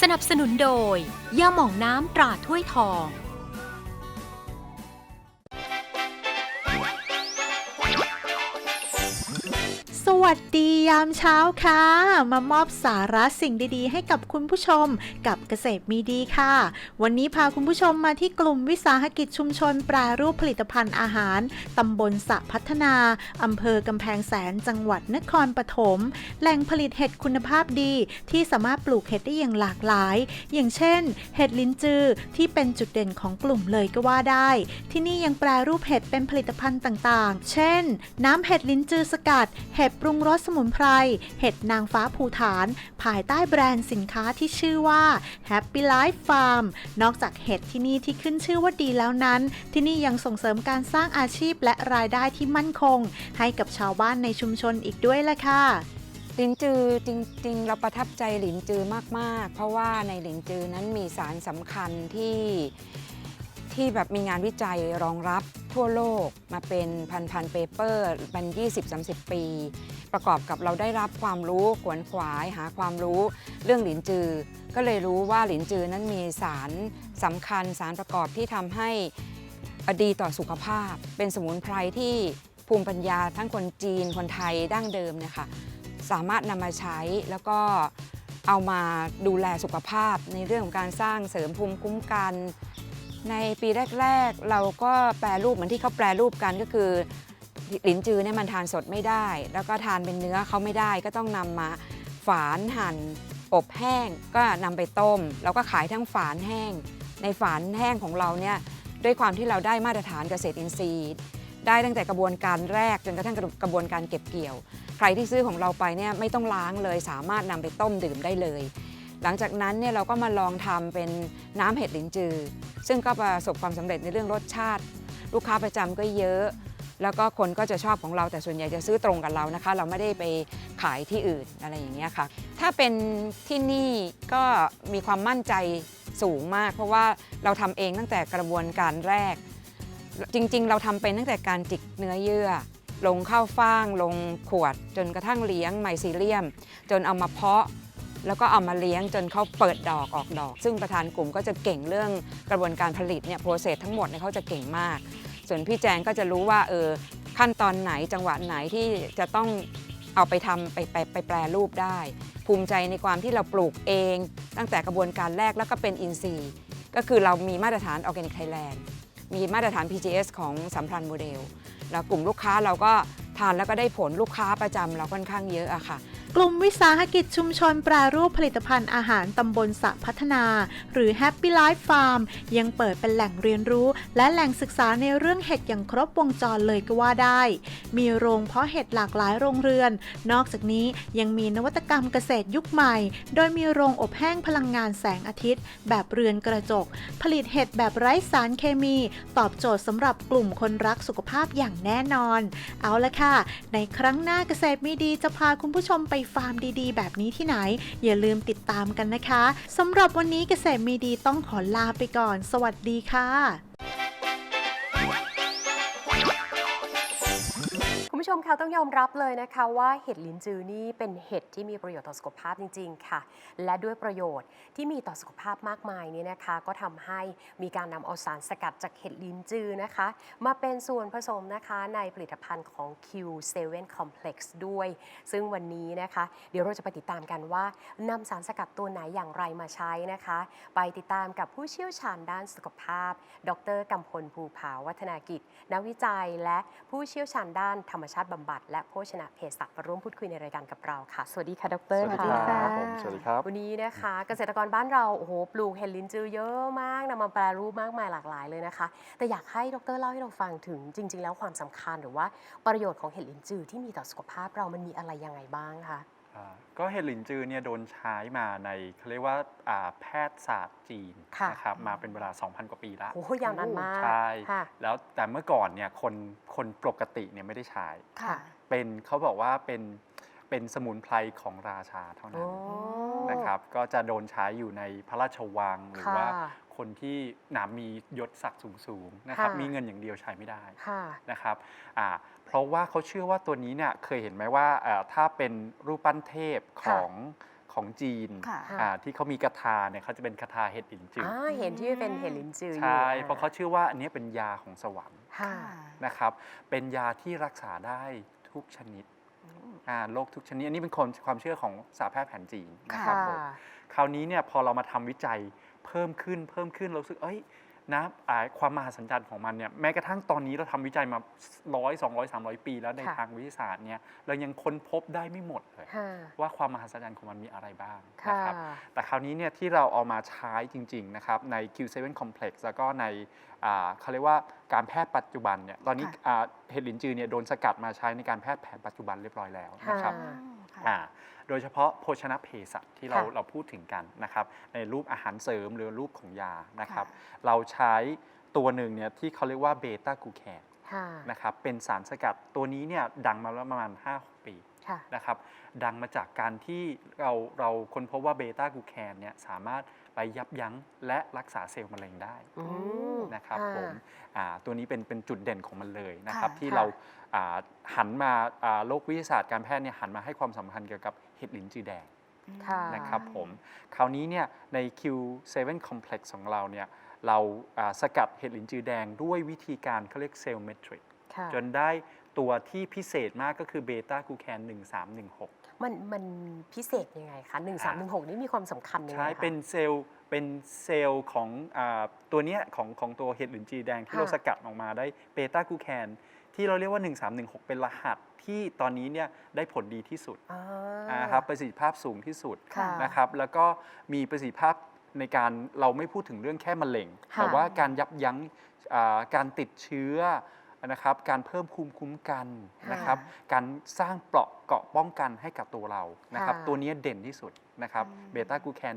สนับสนุนโดยยาหม่องน้ำตราถ้วยทอง วัสดียามเช้าค่ะ มามอบสาระสิ่งดีๆ ให้กับคุณผู้ชมกับเกษตรมีดีค่ะ วันนี้พาคุณผู้ชมมาที่กลุ่มวิสาหกิจชุมชนแปรรูปผลิตภัณฑ์อาหารตำบลสะพัฒนาอำเภอกำแพงแสนจังหวัดนครปฐมแหล่งผลิตเห็ดคุณภาพดี ที่สามารถปลูกเห็ดได้อย่างหลากหลาย อย่างเช่น เห็ดลิ้นจือที่เป็นจุดเด่นของกลุ่มเลยก็ว่าได้ ที่นี่ยังแปรรูปเห็ดเป็นผลิตภัณฑ์ต่างๆ เช่น น้ำเห็ดลิ้นจือสกัดเห็ดปรุงรสสมุนไพร เห็ดนางฟ้าภูฐาน ภายใต้แบรนด์สินค้าที่ชื่อว่า Happy Life Farm นอกจากเห็ดที่นี่ที่ขึ้นชื่อว่าดีแล้วนั้น ที่นี่ยังส่งเสริมการสร้างอาชีพและรายได้ที่มั่นคง ให้กับชาวบ้านในชุมชนอีกด้วยล่ะค่ะหลินจือจริงๆ เราประทับใจหลินจือมากๆ เพราะว่าในหลินจือนั้นมีสารสำคัญที่ ที่แบบมีงานวิจัยรองรับทั่วโลกมาเป็นพันๆเปเปอร์เป็น 20-30 ปี ประกอบกับเราได้รับความรู้ขวนขวายหาความรู้เรื่องหลินจือ ก็เลยรู้ว่าหลินจือนั้นมีสารสำคัญสารประกอบที่ทำให้ดีต่อสุขภาพ เป็นสมุนไพรที่ภูมิปัญญาทั้งคนจีนคนไทยดั้งเดิมเนี่ยค่ะสามารถนำมาใช้แล้วก็เอามาดูแลสุขภาพในเรื่องของการสร้างเสริมภูมิคุ้มกัน ในปีแรก ๆ เราก็แปรรูปเหมือนที่เขาแปรรูปกันก็คือหลินจือเนี่ยมันทานสดไม่ได้ แล้วก็ทานเป็นเนื้อเขาไม่ได้ก็ต้องนำมาฝานหั่น อบแห้งก็นำไปต้ม แล้วก็ขายทั้งฝานแห้ง ในฝานแห้งของเราเนี่ยด้วยความที่เราได้มาตรฐานเกษตรอินทรีย์ ได้ตั้งแต่กระบวนการแรกจนกระทั่งกระบวนการเก็บเกี่ยว ใครที่ซื้อของเราไปเนี่ยไม่ต้องล้างเลยสามารถนำไปต้มดื่มได้เลย หลังจากนั้นเนี่ยเราก็มาลองทำเป็นน้ำเห็ดหลินจือ ซึ่งก็ประสบความสำเร็จในเรื่องรสชาติ ลูกค้าประจำก็เยอะ แล้วก็คนก็จะชอบของเราแต่ส่วนใหญ่จะซื้อตรงกับเรานะคะ เราไม่ได้ไปขายที่อื่นอะไรอย่างเงี้ยค่ะ ถ้าเป็นที่นี่ก็มีความมั่นใจสูงมาก เพราะว่าเราทำเองตั้งแต่กระบวนการแรก จริงๆ เราทำเป็นตั้งแต่การจิกเนื้อเยื่อลงข้าวฟ่าง ลงขวด จนกระทั่งเลี้ยงไมซีเลียม จนเอามาเพาะ แล้วก็เอามาเลี้ยงจนเขาเปิดดอกออกดอก ซึ่งประธานกลุ่มก็จะเก่งเรื่องกระบวนการผลิตเนี่ยโปรเซสทั้งหมดเนี่ยเขาจะเก่งมาก ส่วนพี่แจงก็จะรู้ว่าเออขั้นตอนไหนจังหวะไหนที่จะต้องเอาไปทำไปไปไปแปรรูปได้ ภูมิใจในความที่เราปลูกเอง ตั้งแต่กระบวนการแรกแล้วก็เป็นอินทรีย์ ก็คือเรามีมาตรฐาน Organic Thailand มีมาตรฐาน PGS ของสัมพันธ์โมเดล แล้วกลุ่มลูกค้าเราก็ทานแล้วก็ได้ผลลูกค้าประจำเราค่อนข้างเยอะอะค่ะ กลุ่มวิสาหกิจชุมชนแปรรูปผลิตภัณฑ์อาหารตำบลสะพัฒนา หรือ Happy Life Farm ยังเปิดเป็นแหล่งเรียนรู้ และแหล่งศึกษาในเรื่องเห็ดอย่างครบวงจรเลยก็ว่าได้ มีโรงเพาะเห็ดหลากหลายโรงเรือน นอกจากนี้ยังมีนวัตกรรมเกษตรยุคใหม่ โดยมีโรงอบแห้งพลังงานแสงอาทิตย์ แบบเรือนกระจก ผลิตเห็ดแบบไร้สารเคมี ตอบโจทย์สำหรับกลุ่มคนรักสุขภาพอย่างแน่นอน เอาละค่ะ ในครั้งหน้าเกษตรมีดีจะพาคุณผู้ชมไปฟาร์มดีๆ แบบนี้ที่ไหน อย่าลืมติดตามกันนะคะสำหรับวันนี้เกษตรมีดีต้องขอลาไปก่อน สวัสดีค่ะ มคะต้องยอมรับเลยนะคะว่าเห็ดลิ้นจือนี่เป็นเห็ดที่มีประโยชน์ต่อสุขภาพจริง ๆ ค่ะ และด้วยประโยชน์ที่มีต่อสุขภาพมากมายนี่ยนะคะ ก็ทำให้มีการนำเอาสารสกัดจากเห็ดลิ้นจือนะคะ มาเป็นส่วนผสมนะคะในผลิตภัณฑ์ของ Q7 Complex ด้วย ซึ่งวันนี้นะคะ เดี๋ยวเราจะไปติดตามกันว่านำสารสกัดตัวไหนอย่างไรมาใช้นะคะ ไปติดตามกับผู้เชี่ยวชาญด้านสุขภาพ ดรกำพลภูผาวัฒนากิจ นักวิจัยและผู้เชี่ยวชาญด้านธรรมชาติบำบัด และโภชนาเภสัชมาร่วมพูดคุยในรายการกับเราค่ะ สวัสดีค่ะดรสวัสดีค่ะครับผมสวัสดีครับวันนี้นะคะ เกษตรกรบ้านเราโอ้โหปลูกเห็ดลิ้นจือเยอะมากนำมาแปรรูปมากมายหลากหลายเลยนะคะ แต่อยากให้ดรเล่าให้เราฟังถึงจริง ๆ แล้วความสำคัญหรือว่าประโยชน์ของเห็ดลิ้นจือที่มีต่อสุขภาพเรามันมีอะไรยังไงบ้างคะอ่า ก็เห็ดหลินจือเนี่ยโดนใช้มาในเขาเรียกว่าอ่าแพทยศาสตร์จีนค่ะนะครับมาเป็นเวลา 2,000 กว่าปีแล้วโอ้โหยาวนานมากใช่ค่ะแล้วแต่เมื่อก่อนเนี่ยคนคนปกติเนี่ยไม่ได้ใช้ค่ะเป็นเขาบอกว่าเป็นเป็นสมุนไพรของราชาเท่าโอ้นั้น นะครับก็จะโดนใช้อยู่ในพระราชวังหรือค่ะว่าคนที่หนามียศศักดิ์สูงๆนะครับค่ะมีเงินอย่างเดียวใช้ไม่ได้ค่ะนะครับอ่าเพราะว่าเขาเชื่อว่าตัวนี้เนี่ยเคยเห็นไหมว่าเอ่อถ้าเป็นรูปปั้นเทพของขของจีนค่ะอ่าที่เขามีกระทาเนี่ยเขาจะเป็นกระทาเห็ดหลินจืออ่าเห็นที่เป็นเห็ดลินจืออยู่ใช่อ่เพราะเขาเชื่อว่าอันนี้เป็นยาของสวรรค์ค่ะนะครับเป็นยาที่รักษาได้ทุกชนิด อ่าโรคทุกชนิดอันนี้เป็นคนความเชื่อของศาสตร์แพทย์แผนจีนนะครับค่ะผมคราวนี้เนี่ยพอเรามาทำวิจัยเพิ่มขึ้นเพิ่มขึ้นเรารู้สึกเอ้ย นะอ่าความมหัศจรรย์ของมันเนี่ยแม้กระทั่งตอนนี้เราทำวิจัยมาร้อยสองร้อยสามร้อยปี แล้วในค่ะทางวิทยาศาสตร์เนี่ยเรายังค้นพบได้ไม่หมดเลยค่ะว่าความมหัศจรรย์ของมันมีอะไรบ้างค่ะนะครับแต่คราวนี้เนี่ยที่เราเอามาใช้จริงๆนะครับใน Q7 Complex แล้วก็ในอ่าเขาเรียกว่าการแพทย์ปัจจุบันเนี่ยตอนนี้ค่ะอ่าเห็ดหลินจือเนี่ยโดนสกัดมาใช้ในการแพทย์แผนปัจจุบันเรียบร้อยแล้วนะครับ ค่ะค่ะ อ่าโดยเฉพาะโภชนะเภสัชที่เราค่ะเราพูดถึงกันนะครับในรูปอาหารเสริมหรือรูปของยานะครับ ค่ะเราใช้ตัวหนึ่งเนี่ยที่เขาเรียกว่าเบต้ากูแคนค่ะ นะครับเป็นสารสกัดตัวนี้เนี่ยดังมาแล้วประมาณ5-6ปี ค่ะนะครับดังมาจากการที่เราเราค้นพบว่าเบต้ากลูแคนเนี่ยสามารถไปยับยั้งและรักษาเซลล์มะเร็งได้อืมนะครับค่ะผมอ่าตัวนี้เป็นเป็นจุดเด่นของมันเลยนะครับค่ะที่ค่ะ เราอ่าหันมาอ่าโลกวิทยาศาสตร์การแพทย์เนี่ยหันมาให้ความสำคัญเกี่ยวกับเห็ดหลินจือแดง ค่ะ นะครับผมคราวนี้เนี่ยใน Q7 Complex ของเราเนี่ยเราอ่าสกัดเห็ดหลินจือแดงด้วยวิธีการเขาเรียกเซลล์เมทริกค่ะ จนได้ ตัวที่พิเศษมากก็คือเบต้ากลูแคน1316 มันมันพิเศษยังไงคะหนึ่งสามหนึ่งหกนี่มีความสำคัญยังไงใช่คะ เป็นเซลล์เป็นเซลล์ของอาตัวเนี้ยของของตัวเห็ดหลินจีแดงที่ค่ะเราสกัดออกมาได้เบต้ากลูแคนที่เราเรียกว่า 1316 เป็นรหัสที่ตอนนี้เนี่ยได้ผลดีที่สุดอ่านะครับประสิทธิภาพสูงที่สุด ค่ะ นะครับ แล้วก็มีประสิทธิภาพในการเราไม่พูดถึงเรื่องแค่มะเร็ง ค่ะแต่ว่าการยับยั้งอ่าการติดเชื้อ นะครับ การเพิ่มภูมิคุ้มกันนะครับ การสร้างเปราะเกราะป้องกันให้กับตัวเรานะครับค่ะตัวเนี้ยเด่นที่สุดนะครับอืมเบต้ากลูแคน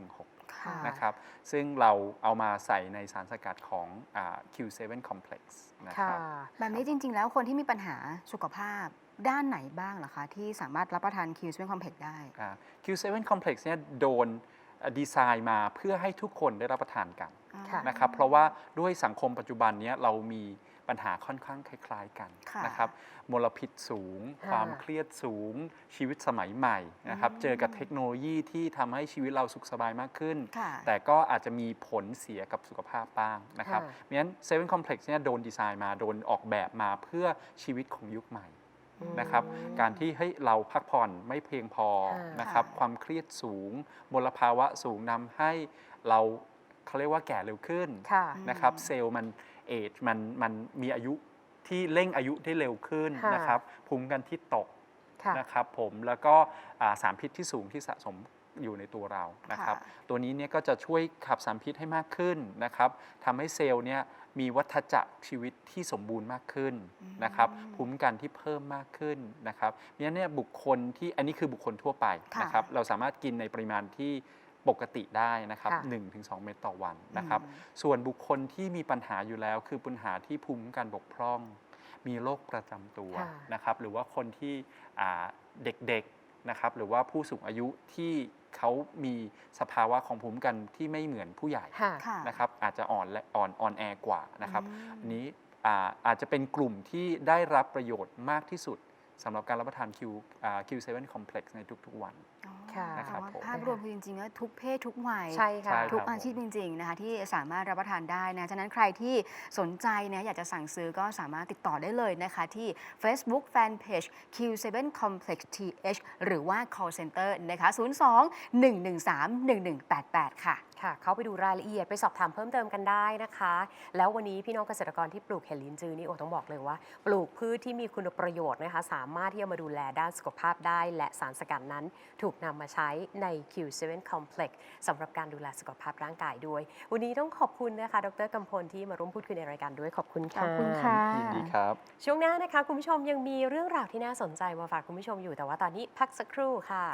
1316ค่ะนะครับ ซึ่งเราเอามาใส่ในสารสกัดของอ่า Q7 Complex นะคค่ะรับแบบนี้จริง ๆ แล้วคนที่มีปัญหาสุขภาพด้านไหนบ้างเหรอคะ ที่สามารถรับประทานคิวสเปนคอมเพล็กได้อ่า Q7 Complex เนี่ยโดนอ่าดีไซน์มาเพื่อให้ทุกคนได้รับประทานกันค่ะนะครับ เพราะว่าด้วยสังคมปัจจุบันเนี้ยเรามี ปัญหาค่อนข้างคล้าย ๆกันค่ะนะครับมลพิษสูงค่ะความเครียดสูง ชีวิตสมัยใหม่นะครับอืมเจอกับเทคโนโลยีที่ทำให้ชีวิตเราสุขสบายมากขึ้นค่ะแต่ก็อาจจะมีผลเสียกับสุขภาพบ้างนะครับค่ะเพราะฉะนั้นเซเว่นคอมเพล็กซ์เนี่ยโดนดีไซน์มาโดนออกแบบมาเพื่อชีวิตของยุคใหม่อืมนะครับการที่ให้เราพักผ่อนไม่เพียงพอค่ะนะครับค่ะความเครียดสูงมลภาวะสูงนำให้เรา เขาเรียกว่าแก่เร็วขึ้นค่ะ นะครับเซลล์มันเอจมันมันมีอายุที่เร่งอายุได้เร็วขึ้นค่ะ นะครับภูมิคุ้มกันที่ตกค่ะ นะครับผมแล้วก็อ่าสารพิษที่สูงที่สะสมอยู่ในตัวเรานะครับ ค่ะ ตัวนี้เนี่ยก็จะช่วยขับสารพิษให้มากขึ้นนะครับทำให้เซลล์เนี่ยมีวัฏจักรชีวิตที่สมบูรณ์มากขึ้นนะครับอืมภูมิคุ้มกันที่เพิ่มมากขึ้นนะครับเพราะฉะนั้นเนี่ยบุคคลที่อันนี้คือบุคคลทั่วไปค่ะ นะครับเราสามารถกินในปริมาณที่ ปกติได้นะครับค่ะ1-2 เม็ดต่อวันนะครับอืมส่วนบุคคลที่มีปัญหาอยู่แล้ว คือปัญหาที่ภูมิคุ้มกันบกพร่อง มีโรคประจำตัวค่ะนะครับ หรือว่าคนที่อ่าเด็กๆนะครับ หรือว่าผู้สูงอายุที่เขามีสภาวะของภูมิคุ้มกันที่ไม่เหมือนผู้ใหญ่ค่ะค่ะนะครับ อาจจะอ่อนและอ่อนอ่อนแอกว่านะครับอืมอันนี้อ่าอาจจะเป็นกลุ่มที่ได้รับประโยชน์มากที่สุด สำหรับการรับประทาน Q อ่า Q7 Complex ในทุกๆวันอ๋อค่ะนะครับแต่ว่าผม ภาพรวมคือจริงๆแล้วทุกเพศทุกวัย ใช่ค่ะ ใช่ทุกครับอาชีพจริง ๆ นะคะ ที่สามารถรับประทานได้นะ ฉะนั้นใครที่สนใจนะอยากจะสั่งซื้อก็สามารถติดต่อได้เลยนะคะ ที่ Facebook Fanpage Q7 Complex TH หรือว่า Call Center นะคะ 02 113 1188 ค่ะ ค่ะ เข้าไปดูรายละเอียดไปสอบถามเพิ่มเติมกันได้นะคะ แล้ววันนี้พี่น้องเกษตรกรที่ปลูกเห็ดลินจือนี่โอต้องบอกเลยว่า ปลูกพืชที่มีคุณประโยชน์นะคะ สามารถที่จะมาดูแลด้านสุขภาพได้ และสารสกัดนั้นถูกนำมาใช้ใน Q7 Complex สำหรับการดูแลสุขภาพร่างกายด้วย วันนี้ต้องขอบคุณนะคะ ดรกำพลที่มาร่วมพูดคุยในรายการด้วยขอบคุณค่ะ ขอบคุณค่ะ ยินดีครับ ช่วงหน้านะคะ คุณผู้ชมยังมีเรื่องราวที่น่าสนใจมาฝากคุณผู้ชมอยู่แต่ว่าตอนนี้พักสักครู่ค่ะ